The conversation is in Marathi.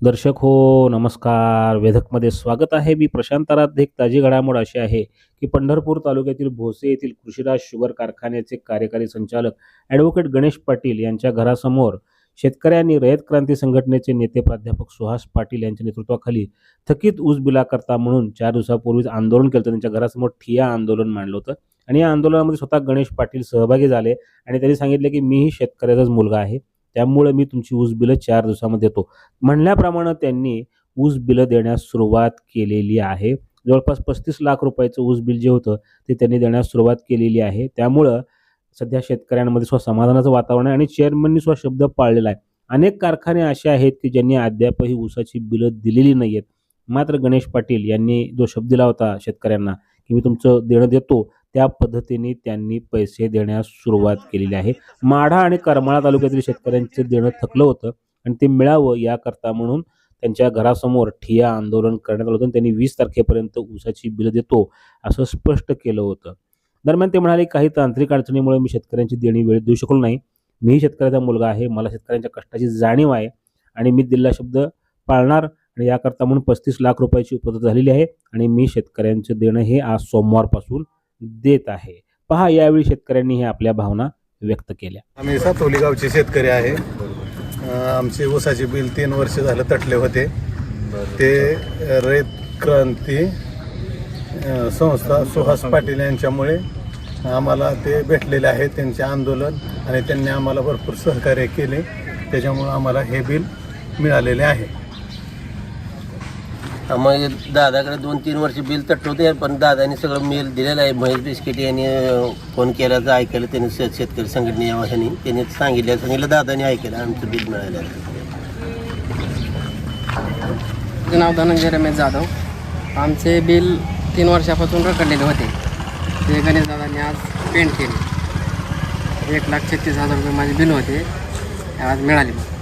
दर्शक हो नमस्कार. वेधकमध्ये स्वागत आहे. मी प्रशांत आराध्य. एक ताजी घडामोड अशी आहे की पंढरपूर तालुक्यातील भोसे येथील कृषीराज शुगर कारखान्याचे कार्यकारी संचालक ॲडव्होकेट गणेश पाटील यांच्या घरासमोर शेतकऱ्यांनी रयत क्रांती संघटनेचे नेते प्राध्यापक सुहास पाटील यांच्या नेतृत्वाखाली थकीत ऊस बिलाकरता म्हणून चार दिवसापूर्वीच आंदोलन केलं होतं. त्यांच्या घरासमोर ठिया आंदोलन मांडलं होतं. आणि या आंदोलनामध्ये स्वतः गणेश पाटील सहभागी झाले आणि त्यांनी सांगितले की मीही शेतकऱ्याचाच मुलगा आहे. त्यामुळे मी तुमची ऊस बिलं चार दिवसामध्ये देतो. म्हणल्याप्रमाणे त्यांनी ऊस बिलं देण्यास सुरुवात केलेली आहे. जवळपास पस्तीस लाख रुपयाचं ऊस बिल जे होतं ते त्यांनी देण्यास सुरुवात केलेली आहे. त्यामुळं सध्या शेतकऱ्यांमध्ये स्व समाधानाचं वातावरण आहे आणि चेअरमननी स्व शब्द पाळलेला आहे. अनेक कारखाने असे आहेत की ज्यांनी अद्यापही ऊसाची बिलं दिलेली नाही आहेत मात्र गणेश पाटील यांनी जो शब्द दिला होता शेतकऱ्यांना की मी तुमचं देणं देतो त्या पद्धतीने त्यांनी पैसे देण्यास सुरुवात केलेली आहे. माढा आणि करमाळा तालुक्यातील शेतकऱ्यांचं देणं थकलं होतं आणि ते मिळावं याकरता म्हणून त्यांच्या घरासमोर ठिया आंदोलन करण्यात आलं होतं आणि त्यांनी वीस तारखेपर्यंत ऊसाची बिलं देतो असं स्पष्ट केलं होतं. दरम्यान ते म्हणाले काही तांत्रिक अडचणीमुळे मी शेतकऱ्यांची देणी वेळ देऊ शकलो नाही. मीही शेतकऱ्याचा मुलगा आहे. मला शेतकऱ्यांच्या कष्टाची जाणीव आहे आणि मी दिलेला शब्द पाळणार आणि याकरता म्हणून पस्तीस लाख रुपयाची उपलब्ध झालेली आहे आणि मी शेतकऱ्यांचं देणं हे आज सोमवारपासून देत आहे. पहा यावेळी शेतकऱ्यांनी हे आपल्या भावना व्यक्त केल्या. आम्ही सातोली गावचे शेतकरी आहे. आमचे ऊसाचे बिल तीन वर्ष झालं तटले होते. ते रयत क्रांती संस्था सुहास पाटील यांच्यामुळे आम्हाला ते भेटलेले आहे. त्यांचे आंदोलन आणि त्यांनी आम्हाला भरपूर सहकार्य केले. त्याच्यामुळे आम्हाला हे बिल मिळालेले आहे. मग दादाकडे दोन तीन वर्ष बिल तटवते पण दादाने सगळं मेल दिलेलं आहे. महेश बिस्किट यांनी फोन फोन केल्याचं ऐकलं त्यांनी शेत- शेतकरी संघटने ह्यांनी त्यांनी सांगितलं सांगितलं दादाने ऐकलं आमचं बिल मिळालं. नाव धनंजय रमेश जाधव. आमचे बिल तीन वर्षापासून रखडलेले होते. ते गणेश दादांनी आज पेंट केले. एक लाख छत्तीस हजार रुपये माझे बिल होते. आज मिळाले. मला